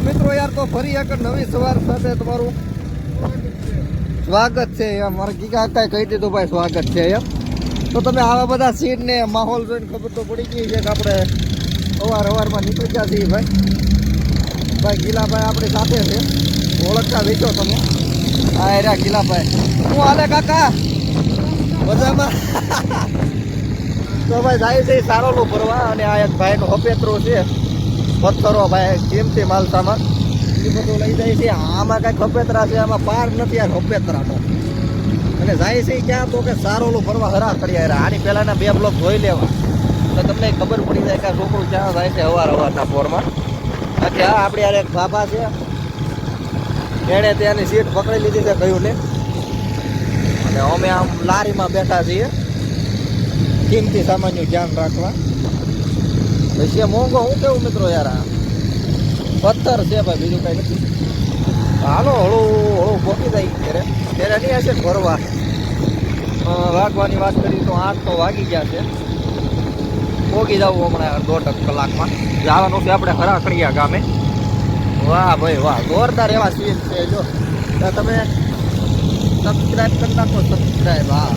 મિત્રો યાર, તો ફરી એક નવી સવાર સાથે તમારું સ્વાગત છે એમ મારે ગીગા કાંઈ કહી દીધું ભાઈ, સ્વાગત છે એમ તો તમે આવા બધા સીન ને માહોલ જોઈને ખબર તો પડી ગઈ છે કે આપણે અવાર અવારમાં નીકળી ગયા છીએ ભાઈ. ભાઈ ગીલાભાઈ આપણી સાથે છે. ઓળખતા વેચો તમે. હા, એ રહ્યા ગીલાભાઈ. હું હાલે કાકા? મજામાં? તો ભાઈ જાય છે સારો લો ફરવા અને આ એક ભાઈનો હપેતરો છે. પથ્થરો ભાઈ કિંમતી માલતામાં એ બધું લઈ જાય છે. આમાં કાંઈક હપેતરા છે, આમાં પાર નથી, આ હપેતરાનો અને જાય છે ક્યાં તો કે સારો લો ફરવા હરા કર્યા આની પહેલાના બે બ્લોક જોઈ લેવા. તો તમને ખબર પડી જાય કે આ છોકરું ક્યાં જાય છે અવાર અવારના ફોરમાં બાકી હા આપણે યાર એક બાબા છે. એણે ત્યાંની સીટ પકડી લીધી છે કહ્યું ને અને અમે આમ લારીમાં બેઠા છીએ. કિંમતી સામાનનું ધ્યાન રાખવા. પછી મોંઘો હું કેવું મિત્રો યાર આ? પથ્થર છે ભાઈ, બીજું કઈ નથી. હાલો, હળું હળું, પોકી જાય ત્યારે ત્યારે નહીં હશે ભરવા? વાગવાની વાત કરી તો આઠ તો વાગી ગયા છે. પોગી જવું હમણાં દોઢ કલાકમાં. જવાનું છે આપણે હરાખડીયા ગામે. વાહ ભાઈ, વાહ. જોરદાર એવા સીન છે, જો. તમે સબસ્ક્રાઈબ કરી નાખો સબસ્ક્રાઈબ હા.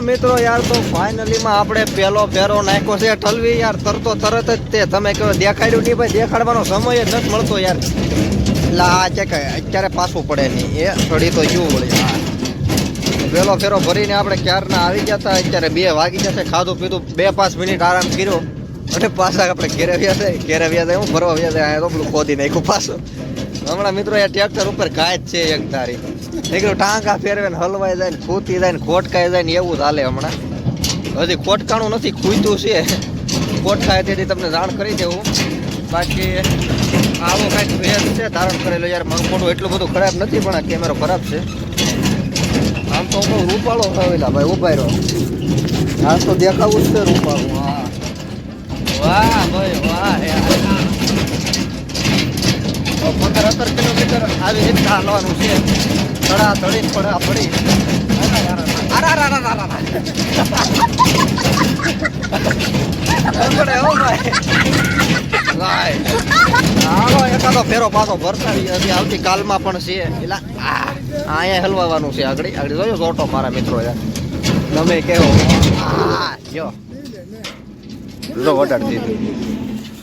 મિત્રો યાર, તો ફાઇનલીમાં આપણે પેલો ફેરો નાખ્યો છે. ઠલવી યાર, તરતો તરત જ તે તમે કહો, દેખાડ્યું નહીં ભાઈ, દેખાડવાનો સમય જ નથી મળતો યાર. એટલે આ છે કે અત્યારે પાછું પડે નહીં. એ થોડી તો પડે હા. પેલો ફેરો ભરીને આપણે ક્યારના આવી ગયા હતા? અત્યારે બે વાગી જશે ખાધું પીધું, બે પાંચ મિનિટ આરામ કર્યો. અને પાછા આપણે ઘેરે વ્યા થાય ઘેરે વ્યા થાય હું ફરવા વ્યા થાય આ તો પેલું ખોદી નાખ્યું પાછું. હમણાં મિત્રો એ ટ્રેક્ટર ઉપર ગાય છે એક તારી. નીકળ્યું ટાંકા ફેરવે ને હલવાઈ જાય ને ખૂતી જાય ને ખોટકાઈ જાય ને એવું ચાલે હમણાં. હજી ખોટકાણું નથી, ખૂતું છે. ખોટકાય તેથી તમને જાણ કરી દેવું. બાકી આવો કાંઈક ભેદ છે, ધારણ કરેલો યાર મોઢું એટલું બધું ખરાબ નથી, પણ આ કેમેરો ખરાબ છે. આમ તો બહુ રૂપાળો થયેલા ભાઈ, ઊભા રહ્યો આમ તો દેખાવું જ છે રૂપાળું, હા. વાહ ભાઈ, વાહ, યાર. આવી રીતના હાલવાનું છે. તળા તળી પડા. પડી હો એકાદો ફેરો પાછો ભરતાવી હજી આવતીકાલમાં પણ છે. આ અહીંયા હલવાવાનું છે આગળ. આગળ જોયો ઓટો મારા મિત્રો તમે કેવો. જો. ઓર્ડર દીધું.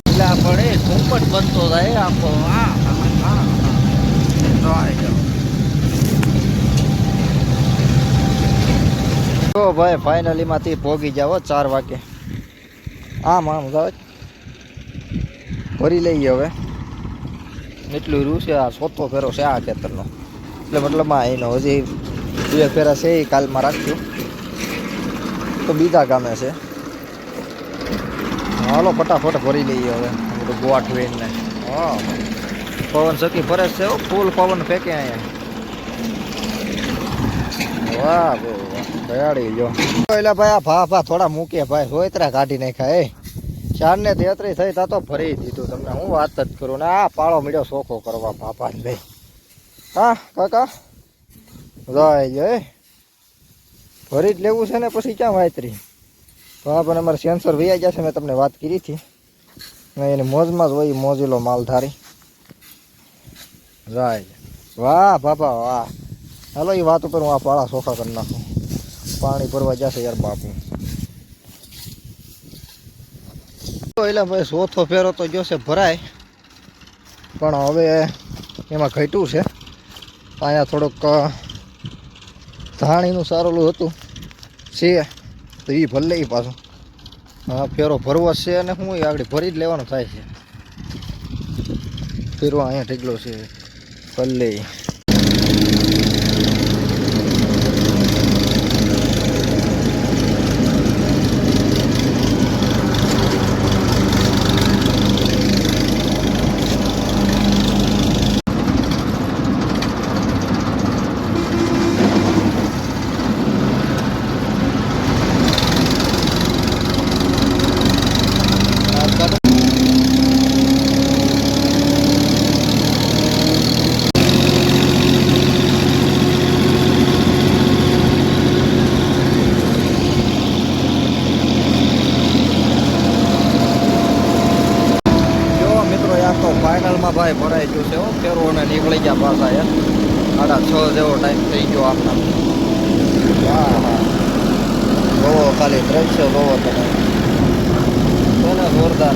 એટલે પડે પોપટ બનતો થાય આખો આ. જો ભાઈ ફાઇનલી માંથી પોગી જાવ ચાર વાગે. આમ આમ ભરી લઈએ હવે. એટલું રૂ છે, આ સોતો ફેરો છે આ ખેતરનો. એટલે મતલબમાં એનો હજી બે ફેરા છે એ કાલમાં રાખ્યું તો બીજા ગામે છે. હાલો, ફટાફટ ભરી લઈએ હવે. ગોઠવીને હા. પવન સખી ફરે છે ફૂલ પવન ફેંકે અહીંયા. વાહ દયાળી જો એટલે ભાઈ, આ ભા ભા થોડા મૂકે ભાઈ સોયતરા કાઢી નાખ્યા એ ચાર ને તેત્રીસ થઈ, તા તો ભરી દીધું તમને. હું વાત જ કરું, ને આ પાળો મળ્યો સોખો કરવા ને ભાઈ હા, કાકા? જાય જય ફરી જ લેવું છે ને, પછી ક્યાં વાતરી પણ અમારે સેન્સર વૈયા છે, મેં તમને વાત કરી હતી. એની મોજમાં જ હોય મોજીલો માલધારી. જાય વાહ બાપા વાહ. હાલો, એ વાત ઉપર હું આ પાળા સોખા કરી નાખું. પાણી ભરવા જશે યાર બાપુ. એટલે ભાઈ ચોથો ફેરો તો જોશે ભરાય. પણ હવે એમાં ઘટ્યું છે. અહીંયા થોડુંક ધાણીનું સારેલું હતું. છે, તો એ ભલે એ પાછું. હા, ફેરો ભરવો છે અને હું આગળ ભરી જ લેવાનો થાય છે. ફેરવા અહીંયા ઢગલો છે. કલ્લે જો મિત્રો યાર તો ભરાય ભરાઈ ગયું છે હો. ફેરો અને નીકળી ગયા પાછા યાર. સાડા છ જેવો ટાઈમ થઈ ગયો આપણા હા હા જોવો ખાલી દ્રશ્ય જોવો તમે. જોરદાર?